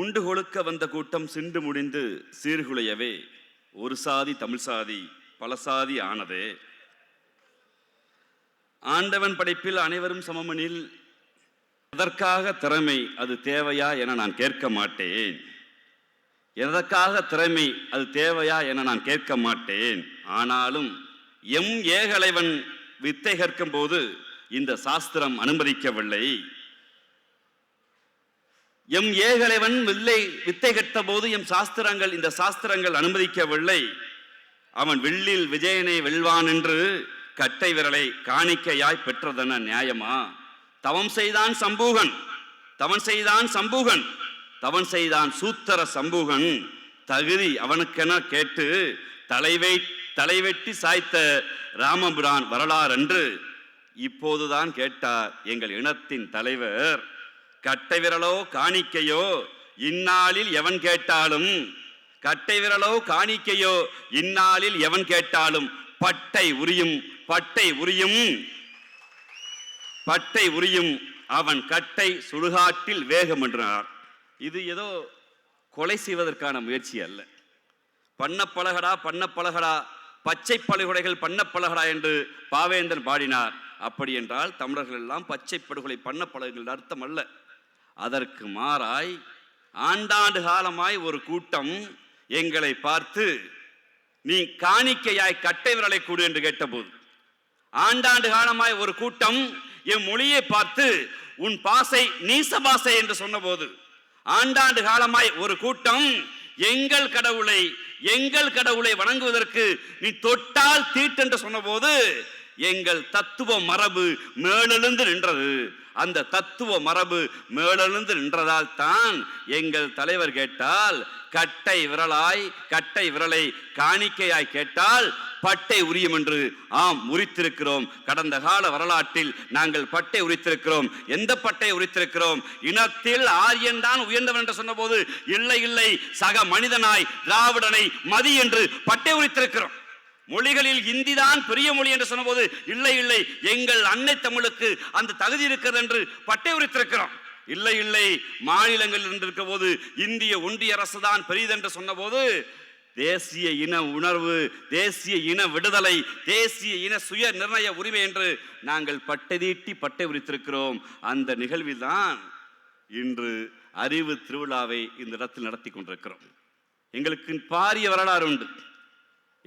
உண்டு கொழுக்க வந்த கூட்டம் சிண்டு முடிந்து சீர்குலையவே. ஒரு சாதி தமிழ் சாதி பல சாதி ஆனதே. ஆண்டவன் படைப்பில் அனைவரும் சமமெனில் எதற்காக திறமை அது தேவையா என நான் கேட்க மாட்டேன். எதற்காக திறமை அது தேவையா என நான் கேட்க மாட்டேன். ஆனாலும் எம் ஏகலைவன் வித்தை கற்கும் போது இந்த சாஸ்திரம் அனுமதிக்கவில்லை. எம் ஏகலைவன் வில்லை வித்தை கட்ட போது எம் சாஸ்திரங்கள் இந்த சாஸ்திரங்கள் அனுமதிக்கவில்லை. அவன் வில்லில் விஜயனை வெல்வான் என்று கட்டை விரலை காணிக்கையாய் பெற்றதென நியாயமா? தவம் செய்தான் சம்பூகன் தவன் செய்தான் சம்பூகன் தவன் செய்தான் சூத்தர சம்பூகன். தகுதி அவனுக்கென கேட்டு தலைவை தலைவெட்டி சாய்த்த ராமபுரான் வரலாறன்று இப்போதுதான் கேட்டார் எங்கள் இனத்தின் தலைவர். கட்டை விரலோ காணிக்கையோ இந்நாளில் எவன் கேட்டாலும் கட்டை விரலோ காணிக்கையோ இந்நாளில் எவன் கேட்டாலும் பட்டை உரியும் பட்டை உரியும் பட்டை உரியும் அவன் கட்டை சுடுகாட்டில் வேகம் என்றார். இது ஏதோ கொலை செய்வதற்கான முயற்சி அல்ல. பண்ண பழகடா பண்ண பழகடா பச்சை படுகொலைகள் பண்ண பழகடா என்று பாவேந்தன் பாடினார். அப்படி என்றால் தமிழர்கள் எல்லாம் பச்சை படுகொலை பண்ண பழகுகள் அர்த்தம் அல்ல. அதற்கு மாறாய் ஆண்டாண்டு காலமாய் ஒரு கூட்டம் எங்களை பார்த்து நீ காணிக்கையாய் கட்டை விரலை கூடு என்று கேட்டபோது. ஆண்டாண்டு காலமாய் ஒரு கூட்டம் என் மொழியை பார்த்து உன் பாசை நீச பாசை என்று சொன்னபோது ஆண்டாண்டு காலமாய் ஒரு கூட்டம் எங்கள் கடவுளை எங்கள் கடவுளை வணங்குவதற்கு நீ தொட்டால் தீட்டு என்று சொன்னபோது எங்கள் தத்துவ மரபு மேலெழுந்து நின்றது. அந்த தத்துவ மரபு மேலெழுந்து நின்றதால் தான் எங்கள் தலைவர் கேட்டால் கட்டை விரலாய் கட்டை விரலை காணிக்கையாய் கேட்டால் பட்டை உரியும் என்று ஆம் உரித்திருக்கிறோம். கடந்த கால வரலாற்றில் நாங்கள் பட்டை உரித்திருக்கிறோம். எந்த பட்டை உரித்திருக்கிறோம்? இனத்தில் ஆரியன் தான் உயர்ந்தவன் என்று சொன்னபோது இல்லை இல்லை சக மனிதனாய் திராவிடனை மதி என்று பட்டை உரித்திருக்கிறோம். மொழிகளில் இந்தி தான் பெரிய மொழி என்று சொன்னபோது இல்லை இல்லை எங்கள் அன்னை தமிழுக்கு அந்த தகுதி இருக்கிறது என்று பட்டை உரித்திருக்கிறோம் இல்லை இல்லை மாநிலங்களில் இருந்திருக்க போது இந்திய ஒன்றிய அரசு தான் பெரியதென்று சொன்னபோது தேசிய இன உணர்வு தேசிய இன விடுதலை தேசிய இன சுய நிர்ணய உரிமை என்று நாங்கள் பட்டை தீட்டி பட்டை உரித்திருக்கிறோம் அந்த நிகழ்வில் தான் இன்று அறிவு திருவிழாவை இந்த இடத்தில் நடத்தி கொண்டிருக்கிறோம். எங்களுக்கு பாரிய வரலாறு உண்டு.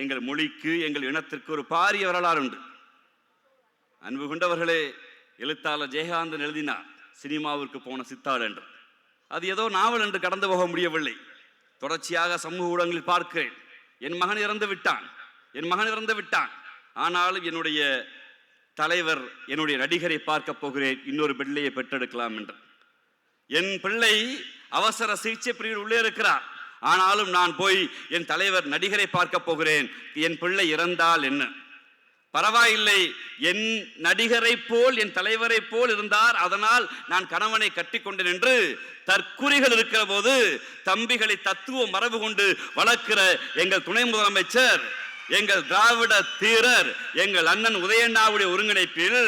எங்கள் மொழிக்கு எங்கள் இனத்திற்கு ஒரு பாரிய வரலாறு உண்டு. அன்பு கொண்டவர்களே எழுத்தாளர் ஜெயகாந்தன் எழுதினார் சினிமாவிற்கு போன சித்தாள் என்று. அது ஏதோ நாவல் என்று கடந்து போக முடியவில்லை. தொடர்ச்சியாக சமூக ஊடகங்களில் பார்க்கிறேன். என் மகன் இறந்து விட்டான். என் மகன் இறந்து விட்டான். ஆனாலும் என்னுடைய தலைவர் என்னுடைய நடிகரை பார்க்க போகிறேன். இன்னொரு பிள்ளையை பெற்றெடுக்கலாம் என்று. என் பிள்ளை அவசர சிகிச்சை பிரிவில் உள்ளே இருக்கிறார். ஆனாலும் நான் போய் என் தலைவர் நடிகரை பார்க்க போகிறேன். என் பிள்ளை இறந்தால் என்ன? பரவாயில்லை. என் நடிகரை போல் என் தலைவரை போல் இருந்தார். அதனால் நான் கணவனை கட்டிக்கொண்டேன் என்று தற்குறிகள் இருக்கிற போது தம்பிகளை தத்துவ மரபு கொண்டு வளர்க்கிற எங்கள் துணை முதலமைச்சர் எங்கள் திராவிட தீரர் எங்கள் அண்ணன் உதயண்ணாவுடைய ஒருங்கிணைப்பில்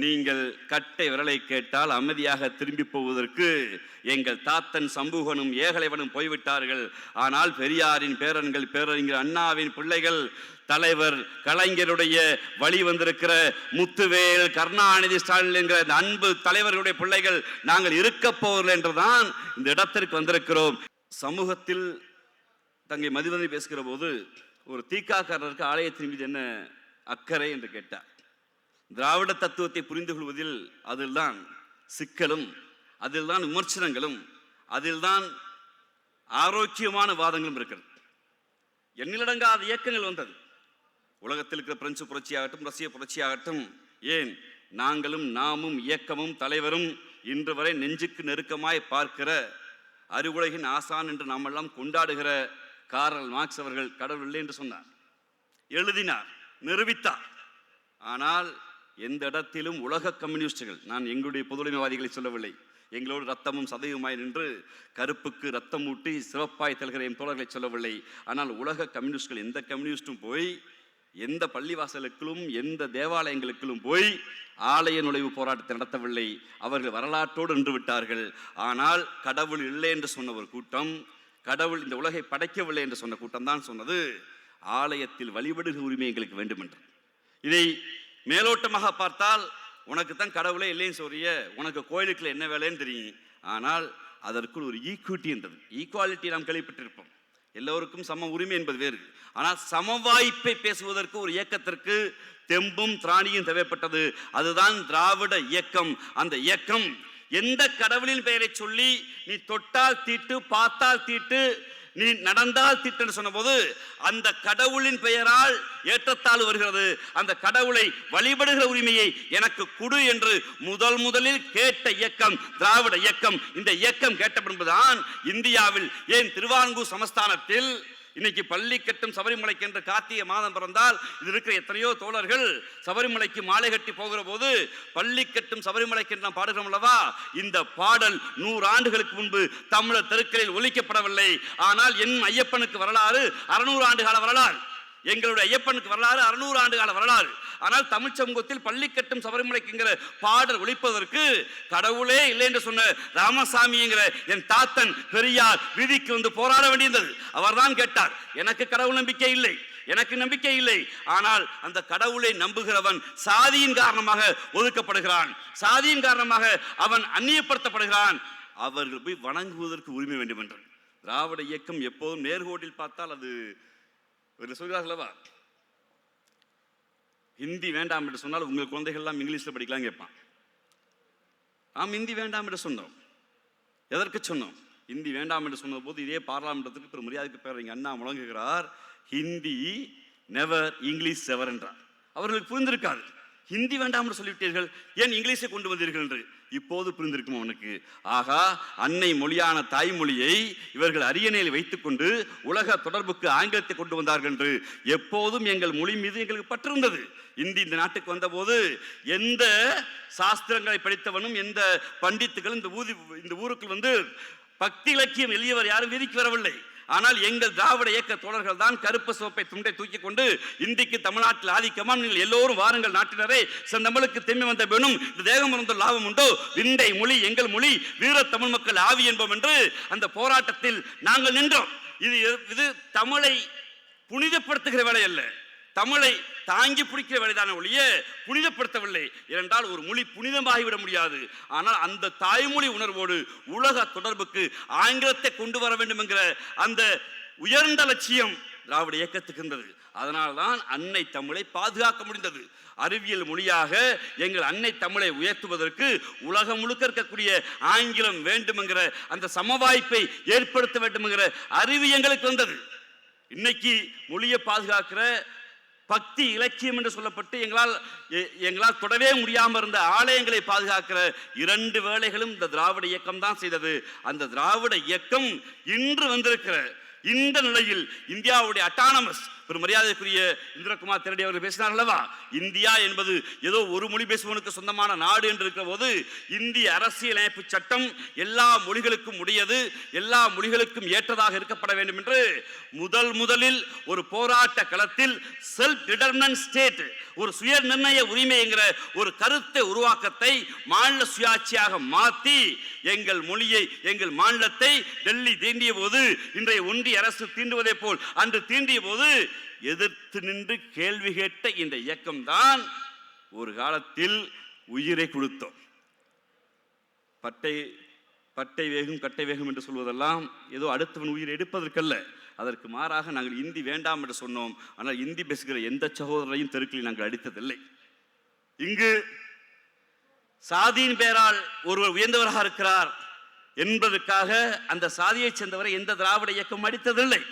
நீங்கள் கட்டை விரலை கேட்டால் அமைதியாக திரும்பி போவதற்கு எங்கள் தாத்தன் சம்பூகனும் ஏகலைவனும் போய்விட்டார்கள். ஆனால் பெரியாரின் பேரன்கள் பேரறிஞர் அண்ணாவின் பிள்ளைகள் தலைவர் கலைஞருடைய வழி வந்திருக்கிற முத்துவேல் கருணாநிதி ஸ்டாலின் என்கிற இந்த அன்பு தலைவர்களுடைய பிள்ளைகள் நாங்கள் இருக்க போவதில்லை என்றுதான் இந்த இடத்திற்கு வந்திருக்கிறோம். சமூகத்தில் தங்கை மதிவதை பேசுகிற போது ஒரு தீக்காக்காரருக்கு ஆலயத்தின் மீது என்ன அக்கறை என்று கேட்டார். திராவிட தத்துவத்தை புரிந்து கொள்வதில் அதில்தான் சிக்கலும் அதில்தான் விமர்சனங்களும் அதில்தான் ஆரோக்கியமான வாதங்களும் இருக்கிறது. எண்ணிலடங்காத இயக்கங்கள் வந்தது. உலகத்தில் இருக்கிற பிரெஞ்சு புரட்சியாகட்டும் ரஷ்ய புரட்சியாகட்டும் ஏன் நாங்களும் நாமும் இயக்கமும் தலைவரும் இன்று வரை நெஞ்சுக்கு நெருக்கமாய் பார்க்கிற அறிவுலகின் ஆசான் என்று நாமெல்லாம் கொண்டாடுகிற காரல் மார்க்ஸ் அவர்கள் கடவுள் இல்லை என்று சொன்னார். எழுதினார் நிரூபித்தார். ஆனால் எந்த இடத்திலும் உலக கம்யூனிஸ்டுகள் நான் எங்களுடைய பொதுடைமைவாதிகளை சொல்லவில்லை. எங்களோடு ரத்தமும் சதயவுமாய் நின்று கருப்புக்கு ரத்தம் ஊட்டி சிறப்பாய் தல்கிற என் தோழர்களை சொல்லவில்லை. ஆனால் உலக கம்யூனிஸ்டுகள் எந்த கம்யூனிஸ்டும் போய் எந்த பள்ளிவாசலுக்கும் எந்த தேவாலயங்களுக்கும் போய் ஆலய நுழைவு போராட்டத்தை நடத்தவில்லை. அவர்கள் வரலாற்றோடு நின்று விட்டார்கள். ஆனால் கடவுள் இல்லை என்று சொன்ன ஒரு கூட்டம் கடவுள் இந்த உலகை படைக்கவில்லை என்று சொன்ன கூட்டம் தான் சொன்னது ஆலயத்தில் வழிபடுகிற உரிமை எங்களுக்கு வேண்டும் என்று இதை மேலோட்டமாக பார்த்தால் உனக்கு தான் கடவுளே இல்லைன்னு சொல்றிய உனக்கு கோயிலுக்குள்ள என்ன வேலைன்னு தெரியும். ஆனால் அதற்குள் ஒரு ஈக்குவிட்டி என்றது ஈக்குவாலிட்டி நாம் கேள்விப்பட்டிருப்போம். எல்லோருக்கும் சம உரிமை என்பது வேறு. ஆனால் சம வாய்ப்பை பேசுவதற்கு ஒரு இயக்கத்திற்கு தெம்பும் திராணியும் தேவைப்பட்டது. அதுதான் திராவிட இயக்கம். அந்த இயக்கம் எந்த கடவுளின் பெயரை சொல்லி நீ தொட்டால் தீட்டு பார்த்தால் தீட்டு நீ நடந்தால் திட்டன்னு சொன்னபோது அந்த கடவுளின் பெயரால் ஏற்றத்தாழ் வருகிறது. அந்த கடவுளை வழிபடுகிற உரிமையை எனக்கு குடு என்று முதல் முதலில் கேட்ட இயக்கம் திராவிட இயக்கம். இந்த இயக்கம் கேட்ட பின்புதான் இந்தியாவில் ஏன் திருவான்கூர் சமஸ்தானத்தில் இன்னைக்கு பள்ளி கட்டும் சபரிமலைக்கு என்று கார்த்திகை மாதம் பிறந்தால் இது இருக்கிற எத்தனையோ தோழர்கள் சபரிமலைக்கு மாலை கட்டி போகிற போது பள்ளி கட்டும் சபரிமலைக்கு என்று நாம் பாடுகிறோம் அல்லவா? இந்த பாடல் நூறு ஆண்டுகளுக்கு முன்பு தமிழர் தெருக்களில் ஒலிக்கப்படவில்லை. ஆனால் என் ஐயப்பனுக்கு வரலாறு அறுநூறு ஆண்டு கால வரலாறு. எங்களுடைய ஐயப்பனுக்கு வரலாறு அறுநூறு ஆண்டு கால வரலாறு. ஆனால் தமிழ் சமூகத்தில் பள்ளி கட்டும் சபரிமலைக்குங்கிற பாடல் ஒழிப்பதற்கு கடவுளே இல்லை என்று சொன்ன ராமசாமிங்கிற என் தாத்தன் பெரியார் வீதிக்கு வந்து போராட வேண்டியிருந்தது. அவர்தான் கேட்டார் எனக்கு கடவுள் நம்பிக்கை இல்லை எனக்கு நம்பிக்கை இல்லை. ஆனால் அந்த கடவுளை நம்புகிறவன் சாதியின் காரணமாக ஒதுக்கப்படுகிறான். சாதியின் காரணமாக அவன் அந்நியப்படுத்தப்படுகிறான். அவர்கள் போய் வணங்குவதற்கு உரிமை வேண்டும் என்று திராவிட இயக்கம் எப்போதும் நேர்கோட்டில் பார்த்தால் அது சுருகாஸ் அல்லவா? ஹிந்தி வேண்டாம் என்று சொன்னால் உங்கள் குழந்தைகள் எல்லாம் இங்கிலீஷில் படிக்கலாம் கேட்பான். நாம் ஹிந்தி வேண்டாம் என்று சொன்னோம். எதற்கு சொன்னோம்? ஹிந்தி வேண்டாம் என்று சொன்ன போது இதே பாராளுமன்றத்துக்கு பெரும் மரியாதைக்கு பேர் எங்கள் அண்ணா முழங்குகிறார். ஹிந்தி நெவர் இங்கிலீஷ் செவர் என்றார். அவர்களுக்கு புரிந்திருக்காது. ஹிந்தி வேண்டாம் என்று சொல்லிவிட்டீர்கள். ஏன் இங்கிலீஷை கொண்டு வந்தீர்கள் என்று? இப்போது புரிந்திருக்கும் அவனுக்கு ஆகா அன்னை மொழியான தாய்மொழியை இவர்கள் அரியணையில் வைத்துக்கொண்டு உலக தொடர்புக்கு ஆங்கிலத்தை கொண்டு வந்தார்கள் என்று எப்போதும் எங்கள் மொழி மீது எங்களுக்கு பற்றிருந்தது. இந்தி இந்த நாட்டுக்கு வந்தபோது எந்த சாஸ்திரங்களை படித்தவனும் எந்த பண்டித்துகளும் இந்த ஊதி இந்த ஊருக்குள் வந்து பக்தி இலக்கியம் எளியவர் யாரும் வீதிக்கு வரவில்லை. ஆனால் எங்கள் திராவிட இயக்க தோழர்கள் தான் கருப்பு சோப்பை துண்டை தூக்கி கொண்டு இந்திக்கு தமிழ்நாட்டில் ஆதிக்கமா? நீங்கள் எல்லோரும் வாருங்கள் நாட்டினரே. செந்தமிழுக்கு தெம்மி வந்த பெண்ணும் இந்த தேகம் இருந்த லாபம் உண்டோ? விண்டை மொழி எங்கள் மொழி வீர தமிழ் மக்கள் ஆவி என்போம் என்று அந்த போராட்டத்தில் நாங்கள் நின்றோம். இது இது தமிழை புனிதப்படுத்துகிற வேலை அல்ல. தமிழை தாங்கி பிடிக்கிற வேலைதான ஒழிய புனிதப்படுத்தவில்லை. இரண்டால் ஒரு மொழி புனிதமாகிவிட முடியாது. ஆனால் அந்த தாய்மொழி உணர்வோடு உலக தொடர்புக்கு ஆங்கிலத்தை கொண்டு வர வேண்டும் என்கிற அந்த உயர்ந்த லட்சியம் திராவிட இயக்கத்துக்கு இருந்தது. அதனால்தான் அன்னை தமிழை பாதுகாக்க முடிந்தது. அறிவியல் மொழியாக எங்கள் அன்னை தமிழை உயர்த்துவதற்கு உலகம் முழுக்க இருக்கக்கூடிய ஆங்கிலம் வேண்டுமெங்கிற அந்த அந்த சமவாய்ப்பை ஏற்படுத்த வேண்டுமெங்கிற அறிவு எங்களுக்கு வந்தது. இன்னைக்கு மொழியை பாதுகாக்கிற பக்தி இலக்கியம் என்று சொல்லப்பட்டு எங்களால் எ- எங்களால் தொடவே முடியாமல் இருந்த ஆலயங்களை பாதுகாக்கிற இரண்டு வேலைகளும் இந்த திராவிட இயக்கம் தான் செய்தது. அந்த திராவிட இயக்கம் இன்று வந்திருக்கிற இந்த நிலையில் இந்தியாவுடைய அட்டானமஸ் ஒரு மரியாதைக்குரிய இந்திரகுமார் திரடி அவர்கள் பேசினார் அல்லவா? இந்தியா என்பது ஏதோ ஒரு மொழி பேசுவனுக்கு சொந்தமான நாடு என்று இருக்கிற போது இந்திய அரசியலமைப்பு சட்டம் எல்லா மொழிகளுக்கும் உடையது எல்லா மொழிகளுக்கும் ஏற்றதாக இருக்கப்பட வேண்டும் என்று முதல் முதலில் ஒரு போராட்ட களத்தில் செல்ஃப் டிடர்மன் ஸ்டேட் ஒரு சுய நிர்ணய உரிமை என்கிற ஒரு கருத்தை உருவாக்கத்தை மாநில சுயாட்சியாக மாற்றி எங்கள் மொழியை எங்கள் மாநிலத்தை டெல்லி தீண்டிய போது இன்றைய ஒன்றிய அரசு தீண்டுவதை போல் அன்று தீண்டிய போது எதிர்த்து நின்று கேள்வி கேட்ட இந்த இயக்கம்தான் ஒரு காலத்தில் உயிரை கொடுத்தோம். பட்டை பட்டை வேகும் கட்டை வேகும் என்று சொல்வதெல்லாம் ஏதோ அடுத்தவன் உயிரை எடுப்பதற்கல்ல. அதற்கு மாறாக நாங்கள் இந்தி வேண்டாம் என்று சொன்னோம். ஆனால் இந்தி பேசுகிற எந்த சகோதரரையும் தெருக்களில் நாங்கள் அடித்ததில்லை. இங்கு சாதியின் பெயரால் ஒருவர் உயர்ந்தவராக இருக்கிறார் என்பதற்காக அந்த சாதியைச் சேர்ந்தவரை எந்த திராவிட இயக்கம் அடித்ததில்லை.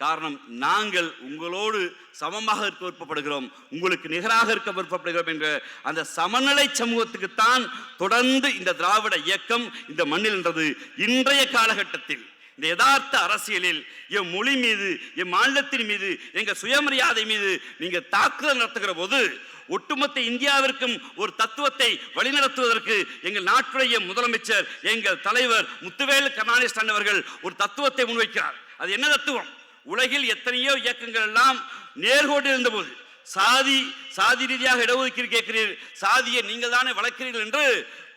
காரணம் நாங்கள் உங்களோடு சமமாக இருக்க விருப்பப்படுகிறோம். உங்களுக்கு நிகராக இருக்க விருப்பப்படுகிறோம் என்ற அந்த சமநிலை சமூகத்துக்குத்தான் தொடர்ந்து இந்த திராவிட இயக்கம் இந்த மண்ணில் நின்றது. இன்றைய காலகட்டத்தில் இந்த யதார்த்த அரசியலில் என் மொழி மீது என் மாநிலத்தின் மீது எங்கள் சுயமரியாதை மீது நீங்கள் தாக்குதல் நடத்துகிற போது ஒட்டுமொத்த இந்தியாவிற்கும் ஒரு தத்துவத்தை வழிநடத்துவதற்கு எங்கள் நாட்டுடைய முதலமைச்சர் எங்கள் தலைவர் முத்துவேல் கருணாநிதி அவர்கள் ஒரு தத்துவத்தை முன்வைக்கிறார். அது என்ன தத்துவம்? உலகில் எத்தனையோ இயக்கங்கள் எல்லாம் நேர்கோட்டில் இருந்தபோது சாதி சாதி ரீதியாக இடஒதுக்கீடு கேட்கிறீர்கள் சாதியை நீங்கள் தானே வளர்க்கிறீர்கள் என்று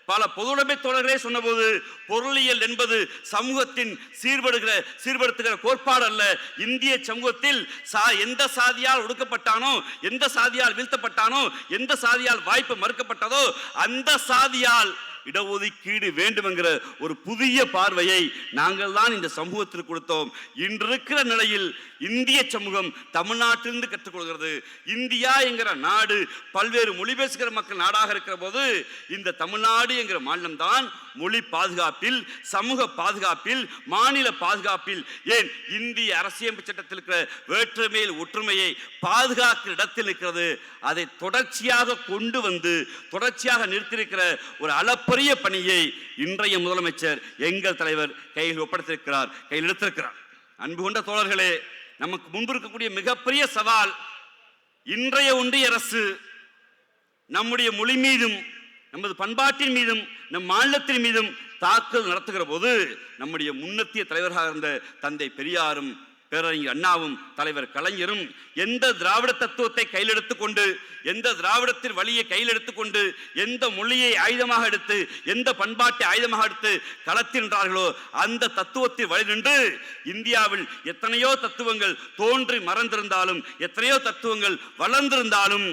பல பொதுவுடைமை தோழர்களே சொன்னபோது பொருளியல் என்பது சமூகத்தின் சீர்படுகிற சீர்படுத்துகிற கோட்பாடு அல்ல. இந்திய சமூகத்தில் சா எந்த சாதியால் ஒடுக்கப்பட்டானோ எந்த சாதியால் வீழ்த்தப்பட்டானோ எந்த சாதியால் வாய்ப்பு மறுக்கப்பட்டதோ அந்த சாதியால் இடஒதுக்கீடு வேண்டும் என்கிற ஒரு புதிய பார்வையை நாங்கள் தான் இந்த சமூகத்தில் கொடுத்தோம். இன்று இருக்கிற நிலையில் இந்திய சமூகம் தமிழ்நாட்டிலிருந்து கற்றுக்கொள்கிறது. இந்தியா என்கிற நாடு பல்வேறு மொழி பேசுகிற மக்கள் நாடாக இருக்கிற போது இந்த தமிழ்நாடு என்கிற மாநிலம் தான் மொழி பாதுகாப்பில் சமூக பாதுகாப்பில் மாநில பாதுகாப்பில் ஏன் இந்திய அரசியமைப்பு சட்டத்தில் இருக்கிற வேற்றுமையில் ஒற்றுமையை பாதுகாக்கிற இடத்தில் இருக்கிறது அதை தொடர்ச்சியாக கொண்டு வந்து தொடர்ச்சியாக நிறுத்தியிருக்கிற ஒரு அளப்பரிய பணியை இன்றைய முதலமைச்சர் எங்கள் தலைவர் கையில் ஒப்படைத்திருக்கிறார் கையில் எடுத்திருக்கிறார். அன்பு கொண்ட தோழர்களே நமக்கு முன்பு இருக்கக்கூடிய மிகப்பெரிய சவால் இன்றைய ஒன்றிய அரசு நம்முடைய மொழி மீதும் நமது பண்பாட்டின் மீதும் நம் மாநிலத்தின் மீதும் தாக்குதல் நடத்துகிற போது நம்முடைய முன்னத்திய தலைவராக இருந்த தந்தை பெரியாரும் பேரறிஞர் அண்ணாவும் தலைவர் கலைஞரும் எந்த திராவிட தத்துவத்தை கையில் எடுத்துக்கொண்டு எந்த திராவிடத்தின் வழியை கையில் எடுத்துக்கொண்டு எந்த மொழியை ஆயுதமாக எடுத்து எந்த பண்பாட்டை ஆயுதமாக எடுத்து களத்தின்றார்களோ அந்த தத்துவத்தில் வழி நின்று இந்தியாவில் எத்தனையோ தத்துவங்கள் தோன்றி மறந்திருந்தாலும் எத்தனையோ தத்துவங்கள் வளர்ந்திருந்தாலும்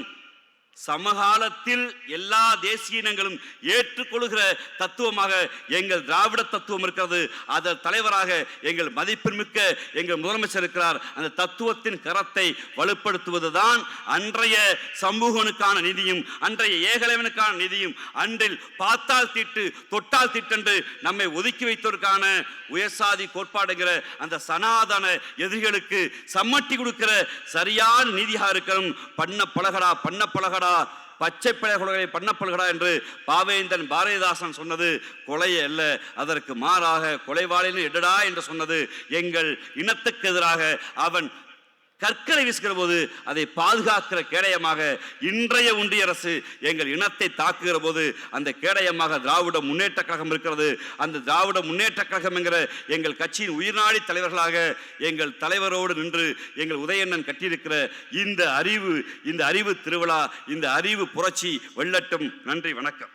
சமகாலத்தில் எல்லா தேசிய இனங்களும் ஏற்றுக்கொள்கிற தத்துவமாக எங்கள் திராவிட தத்துவம் இருக்கிறது. அதன் தலைவராக எங்கள் மதிப்பிற்மிக்க எங்கள் முதலமைச்சர் இருக்கிறார். அந்த தத்துவத்தின் கரத்தை வலுப்படுத்துவதுதான் அன்றைய சமூகனுக்கான நிதியும் அன்றைய ஏகலைவனுக்கான நிதியும் அன்றில் பார்த்தால் தீட்டு தொட்டால் தீட்டென்று நம்மை ஒதுக்கி வைத்ததற்கான உயர்சாதி கோட்பாடுங்கிற அந்த சனாதன எதிரிகளுக்கு சம்மட்டி கொடுக்கிற சரியான நீதியாக இருக்கணும். பண்ண பழகடா பண்ண பழகடா பச்சை பிழை பண்ணப்படுகிறா என்று பாவேந்தன் பாரதிதாசன் சொன்னது கொலை அல்ல அதற்கு மாறாக கொலைவாளின்னு எடுடா என்று சொன்னது எங்கள் இனத்துக்கு எதிராக அவன் கற்களை வீசுகிற போது அதை பாதுகாக்கிற கேடயமாக இன்றைய ஒன்றிய அரசு எங்கள் இனத்தை தாக்குகிற போது அந்த கேடயமாக திராவிட முன்னேற்ற கழகம் இருக்கிறது. அந்த திராவிட முன்னேற்ற கழகம் என்கிற எங்கள் கட்சியின் உயிர்நாடி தலைவர்களாக எங்கள் தலைவரோடு நின்று எங்கள் உதயண்ணன் கட்டியிருக்கிற இந்த அறிவு இந்த அறிவு திருவிழா இந்த அறிவு புரட்சி வெள்ளட்டும் நன்றி வணக்கம்.